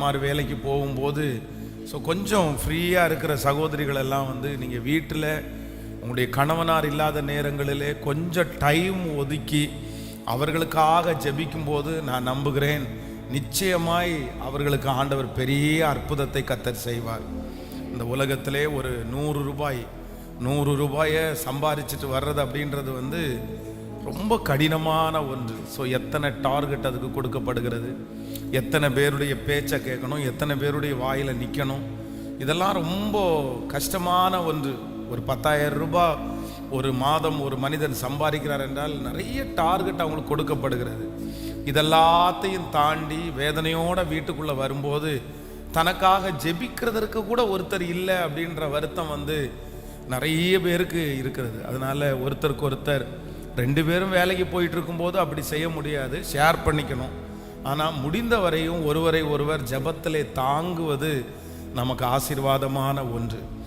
தகப்பன்மார் வேலைக்கு போகும்போது ஸோ கொஞ்சம் ஃப்ரீயாக இருக்கிற சகோதரிகள் எல்லாம் வந்து நீங்கள் வீட்டில் உங்களுடைய கணவனார் இல்லாத நேரங்களிலே கொஞ்சம் டைம் ஒதுக்கி அவர்களுக்காக ஜெபிக்கும்போது நான் நம்புகிறேன் நிச்சயமாய் அவர்களுக்கு ஆண்டவர் பெரிய அற்புதத்தை கத்தர் செய்வார். இந்த உலகத்திலே ஒரு நூறு ரூபாய் நூறு ரூபாயை சம்பாதிச்சிட்டு வர்றது அப்படின்றது வந்து ரொம்ப கடினமான ஒன்று. ஸோ எத்தனை டார்கெட் அதுக்கு கொடுக்கப்படுகிறது? எத்தனை பேருடைய பேச்சை கேட்கணும்? எத்தனை பேருடைய வாயில் நிற்கணும் இதெல்லாம் ரொம்ப கஷ்டமான ஒன்று. ஒரு பத்தாயிரம் ரூபாய் ஒரு மாதம் ஒரு மனிதன் சம்பாதிக்கிறார் என்றால் நிறைய டார்கெட் அவங்களுக்கு கொடுக்கப்படுகிறது. இதெல்லாத்தையும் தாண்டி வேதனையோட வீட்டுக்குள்ளே வரும்போது தனக்காக ஜெபிக்கிறதற்கு கூட ஒருத்தர் இல்லை அப்படின்ற வருத்தம் வந்து நிறைய பேருக்கு இருக்கிறது. அதனால ஒருத்தருக்கு ஒருத்தர் ரெண்டு பேரும் வேலைக்கு போயிட்டு இருக்கும்போது அப்படி செய்ய முடியாது. ஷேர் பண்ணிக்கணும். ஆனால் முடிந்த வரையும் ஒருவரை ஒருவர் ஜபத்திலே தாங்குவது நமக்கு ஆசீர்வாதமான ஒன்று.